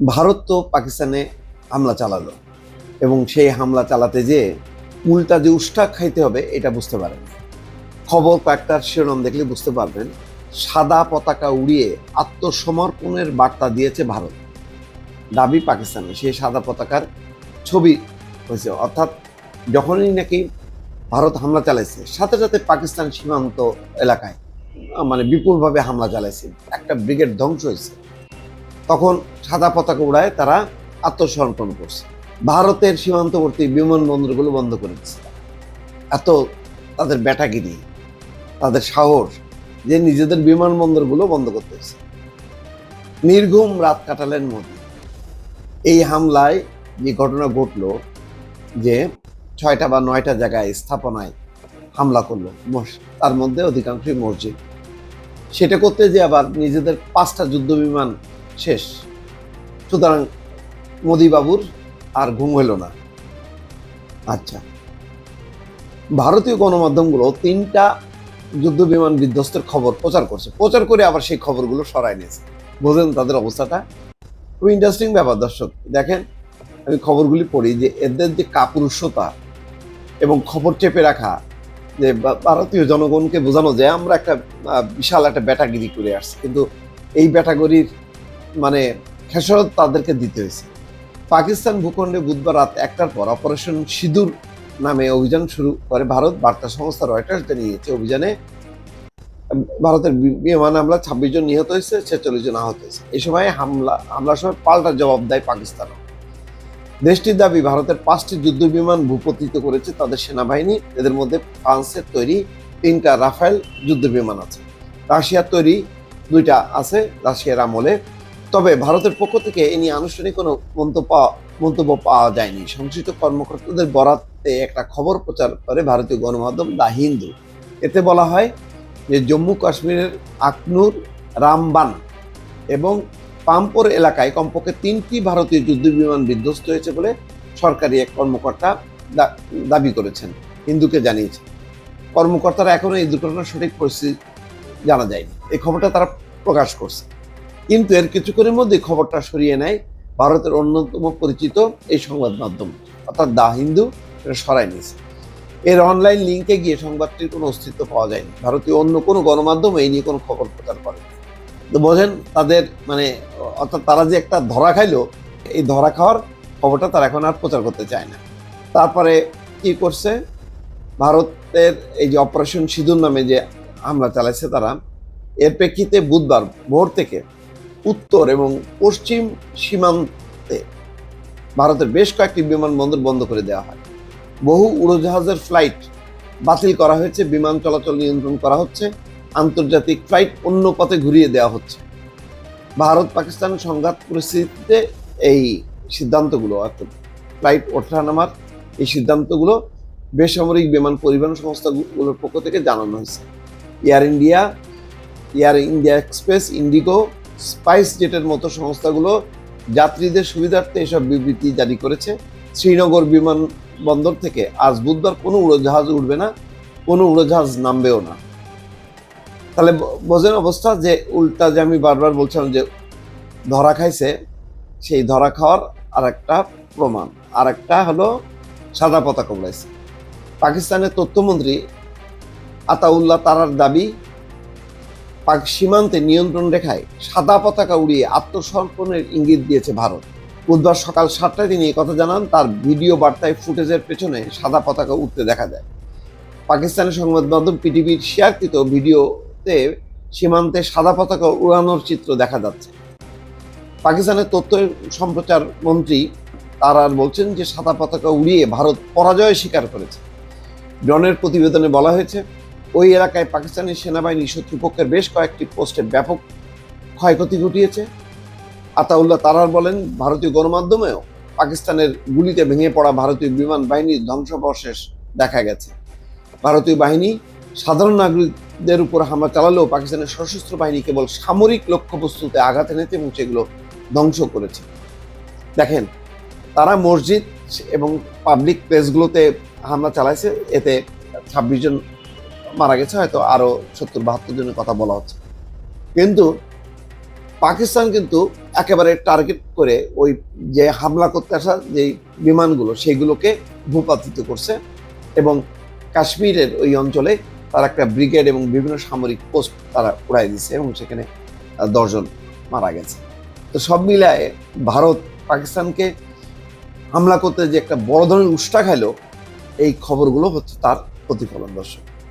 ভারত তো পাকিস্তানে হামলা চালালো এবং সেই হামলা চালাতে যে উল্টা যে উষ্টা খাইতে হবে, এটা বুঝতে পারেন। খবর কয়েকটার শিরোনাম দেখলে বুঝতে পারবেন, সাদা পতাকা উড়িয়ে আত্মসমর্পণের বার্তা দিয়েছে ভারত। দাবি পাকিস্তানে, সেই সাদা পতাকার ছবি হয়েছে। অর্থাৎ যখনই নাকি ভারত হামলা চালাইছে, সাথে সাথে পাকিস্তান সীমান্ত এলাকায় মানে বিপুলভাবে হামলা চালাইছে। একটা ব্রিগেড ধ্বংস হয়েছে। তখন সাদা পতাকা উড়ায় তারা আত্মসমর্পণ করছে। ভারতের সীমান্তবর্তী বিমানবন্দরগুলো বন্ধ করে দিচ্ছে এত তাদের ব্যাটাগিরি, তাদের সাহস যে নিজেদের বিমানবন্দরগুলো বন্ধ করতেছে নির্ঘুম রাত কাটালেন মোদী। এই হামলায় যে ঘটনা ঘটলো, যে ছয়টা বা নয়টা জায়গায় স্থাপনায় হামলা করল তার মধ্যে অধিকাংশই মসজিদ। সেটা করতে যে আবার নিজেদের পাঁচটা যুদ্ধ বিমান শেষ। সুতরাং মোদি বাবুর আর ঘুম হইল না। আচ্ছা। ভারতীয় গণমাধ্যমগুলো তিনটা যুদ্ধ বিমান বিধ্বস্তের খবর প্রচার করছে। প্রচার করে আবার সেই খবরগুলো সরায় নিয়েছে। বোঝেন তাদের অবস্থাটা? খুব ইন্টারেস্টিং ব্যাপার, দর্শক। দেখেন, আমি খবরগুলি পড়ি যে এদের যে কাপুরুষতা এবং খবর চেপে রাখা যে ভারতীয় জনগণকে বোঝানো যায় আমরা একটা বিশাল একটা ব্যাটাগিরি করে আসছি। কিন্তু এই ব্যাটাগরির মানে খেসারত তাদেরকে দিতে হয়েছে। পাকিস্তান ভূখণ্ডে বুধবার রাত একটার পর অপারেশন সিঁদুর নামে অভিযান শুরু করে ভারত। বার্তা সংস্থা রয়টার্স জানিয়েছে, অভিযানে ভারতের বিমান হামলা ছাব্বিশ জন নিহত হয়েছে, ছেচল্লিশ জন আহত হয়েছে। এই সময় হামলা, হামলার সময় পাল্টা জবাব দেয় পাকিস্তান দেশটির দাবি, ভারতের পাঁচটি যুদ্ধ বিমান ভূপতিত করেছে তাদের সেনাবাহিনী। এদের মধ্যে ফ্রান্সের তৈরি তিনটা রাফেল যুদ্ধ বিমান আছে। রাশিয়ার তৈরি দুইটা আছে, রাশিয়ার আমলে তবে ভারতের পক্ষ থেকে এ নিয়ে আনুষ্ঠানিক কোনো মন্তব্য মন্তব্য পাওয়া যায়নি। সংশ্লিষ্ট কর্মকর্তাদের বরাতে একটা খবর প্রচার করে ভারতীয় গণমাধ্যম দা হিন্দু। এতে বলা হয় যে জম্মু কাশ্মীরের আকনুর, রামবান এবং পাম্পোর এলাকায় কমপক্ষে তিনটি ভারতীয় যুদ্ধ বিমান বিধ্বস্ত হয়েছে বলে সরকারি এক কর্মকর্তা দাবি করেছেন। হিন্দুকে জানিয়েছেন। কর্মকর্তারা এখনও এই দুর্ঘটনার সঠিক পরিস্থিতি জানা যায়নি। এই খবরটা তারা প্রকাশ করছে। কিন্তু এর কিছুক্ষণের মধ্যে খবরটা সরিয়ে নেয় ভারতের অন্যতম পরিচিত এই সংবাদ মাধ্যম, অর্থাৎ দা হিন্দু, এটা সরাই নিয়েছে। এর অনলাইন লিঙ্কে গিয়ে সংবাদটির কোনো অস্তিত্ব পাওয়া যায়নি। ভারতীয় অন্য কোনো গণমাধ্যম এই নিয়ে কোনো খবর প্রচার করে তো বোঝেন, তাদের মানে অর্থাৎ তারা যে একটা ধরা খাইলো, এই ধরা খাওয়ার খবরটা তারা এখন আর প্রচার করতে চায় না। তারপরে কি করছে? ভারতের এই যে অপারেশন সিঁদুর নামে যে হামলা চালাইছে তারা, এর প্রেক্ষিতে বুধবার ভোর থেকে উত্তর এবং পশ্চিম সীমান্তে ভারতের বেশ কয়েকটি বিমানবন্দর বন্ধ করে দেওয়া হয়। বহু উড়োজাহাজের ফ্লাইট বাতিল করা হয়েছে, বিমান চলাচল নিয়ন্ত্রণ করা হচ্ছে, আন্তর্জাতিক ফ্লাইট অন্য পথে ঘুরিয়ে দেওয়া হচ্ছে। ভারত পাকিস্তান সংঘাত পরিস্থিতিতে এই সিদ্ধান্তগুলো, অর্থাৎ ফ্লাইট ওঠানামার এই সিদ্ধান্তগুলো বেসামরিক বিমান পরিবহন সংস্থাগুলোর পক্ষ থেকে জানানো হয়েছে। Air India Air India Express, IndiGo Spice জেটের মতো সংস্থাগুলো যাত্রীদের সুবিধার্থে এসব বিবৃতি জারি করেছে। শ্রীনগর বিমানবন্দর থেকে আজ বুধবার কোনো উড়োজাহাজ উঠবে না, কোনো উড়োজাহাজ নামবেও না। তাহলে বোঝেন অবস্থা যে উল্টা যে আমি বারবার বলছিলাম যে ধরা খাইছে, সেই ধরা খাওয়ার আর একটা প্রমাণ। আর একটা হলো সাদা পতাকা উড়াইছে। পাকিস্তানের তথ্যমন্ত্রী আতাউল্লাহ তারার দাবি পাক সীমান্তে নিয়ন্ত্রণ রেখায় সাদা পতাকা উড়িয়ে আত্মসমর্পণের ইঙ্গিত দিয়েছে ভারত। বুধবার সকাল সাতটায় তিনি কথা জানান, তার ভিডিও বার্তায় ফুটেজের পেছনে সাদা পতাকা উঠতে দেখা যায়। পাকিস্তানের সংবাদ মাধ্যম পিটিভির শেয়ারকৃত ভিডিওতে সীমান্তে সাদা পতাকা উড়ানোর চিত্র দেখা যাচ্ছে। পাকিস্তানের তথ্য সম্প্রচার মন্ত্রী তার আর বলছেন যে, সাদা পতাকা উড়িয়ে ভারত পরাজয় স্বীকার করেছে। ডনের প্রতিবেদনে বলা হয়েছে ওই এলাকায় পাকিস্তানি সেনাবাহিনী শত্রুপক্ষের বেশ কয়েকটি পোস্টে ব্যাপক ক্ষয়ক্ষতি ঘটিয়েছে। আতাউল্লাহ তারার বলেন, ভারতীয় গণমাধ্যমেও পাকিস্তানের গুলিতে ভেঙে পড়া ভারতীয় বিমান বাহিনীর ধ্বংসবশেষ দেখা গেছে। ভারতীয় বাহিনী সাধারণ নাগরিকদের উপর হামলা চালালেও পাকিস্তানের সশস্ত্র বাহিনী কেবল সামরিক লক্ষ্যবস্তুতে আঘাত এনেছে এবং সেগুলো ধ্বংস করেছে। দেখেন, তারা মসজিদ এবং পাবলিক প্লেসগুলোতে হামলা চালাইছে, এতে ছাব্বিশ জন মারা গেছে, হয়তো আরও সত্তর বাহাত্তর জনের কথা বলা হচ্ছে। কিন্তু পাকিস্তান কিন্তু একেবারে টার্গেট করে ওই যে হামলা করতে আসা যে বিমানগুলো সেইগুলোকে ভূপাতিত করছে এবং কাশ্মীরের ওই অঞ্চলে তারা একটা ব্রিগেড এবং বিভিন্ন সামরিক পোস্ট তারা উড়াই দিচ্ছে এবং সেখানে দশজন মারা গেছে। তো সব মিলায় ভারত পাকিস্তানকে হামলা করতে যে একটা বড় ধরনের উষ্টা খাইলো, এই খবরগুলো হচ্ছে তার প্রতিফলন দর্শক।